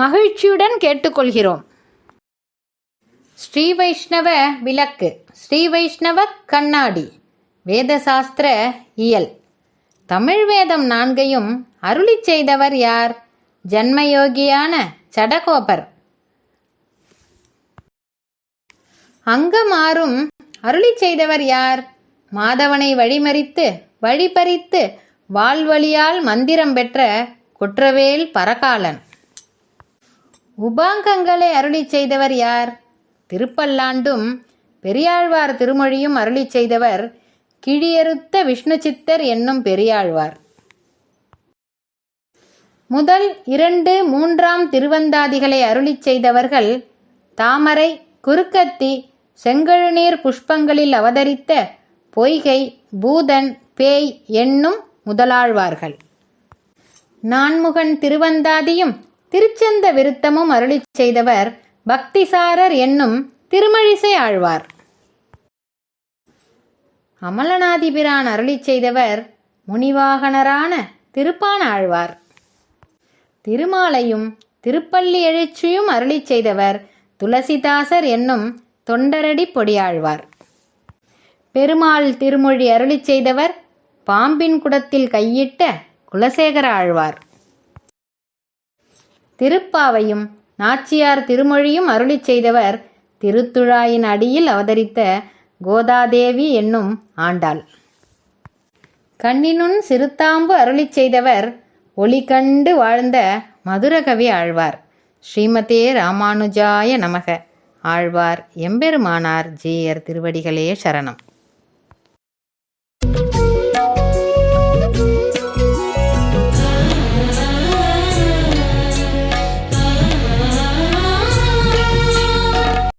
மகிழ்ச்சியுடன் கேட்டுக்கொள்கிறோம். ஸ்ரீ வைஷ்ணவ விளக்கு. ஸ்ரீ வைஷ்ணவ கண்ணாடி. வேதசாஸ்திர இயல். தமிழ் வேதம் நான்கையும் அருளிச் செய்தவர் யார்? ஜன்மயோகியான சடகோபர். அங்கமாறும் அருளிச் செய்தவர் யார்? மாதவனை வழிமறித்து வழிபறித்து வாழ்வழியால் மந்திரம் பெற்ற குற்றவேல் பரகாலன் உபாங்கங்களை அருளிச் செய்தவர் யார்? திருப்பல்லாண்டும் பெரியாழ்வார் திருமொழியும் அருளி செய்தவர் கிழியறுத்த விஷ்ணு சித்தர் என்னும் பெரியாழ்வார். முதல் இரண்டு மூன்றாம் திருவந்தாதிகளை அருளிச் செய்தவர்கள் தாமரை குறுக்கத்தி செங்கழுநீர் புஷ்பங்களில் அவதரித்த பொய்கை பூதன் பேய் என்னும் முதலாழ்வார்கள். நான்முகன் திருவந்தாதியும் திருச்செந்த விருத்தமும் அருளி செய்தவர் பக்திசாரர் என்னும் திருமழிசை ஆழ்வார். அமலநாதிபிரான் அருளி செய்தவர் முனிவாகனரான திருப்பான ஆழ்வார். திருமாலையும் திருப்பள்ளி எழுச்சியும் அருளிச் செய்தவர் துளசிதாசர் என்னும் தொண்டரடி பொடியாழ்வார். பெருமாள் திருமொழி அருளிச் செய்தவர் பாம்பின் குடத்தில் கையிட்ட குலசேகர ஆழ்வார். திருப்பாவையும் நாச்சியார் திருமொழியும் அருளிச் செய்தவர் திருத்துழாயின் அடியில் அவதரித்த கோதாதேவி என்னும் ஆண்டாள். கண்ணினுன் சிறுத்தாம்பு அருளிச் செய்தவர் ஒளி கண்டு வாழ்ந்த மதுரகவி ஆழ்வார். ஸ்ரீமதே ராமானுஜாய நமக. ஆழ்வார் எம்பெருமானார் ஜீயர் திருவடிகளே சரணம்.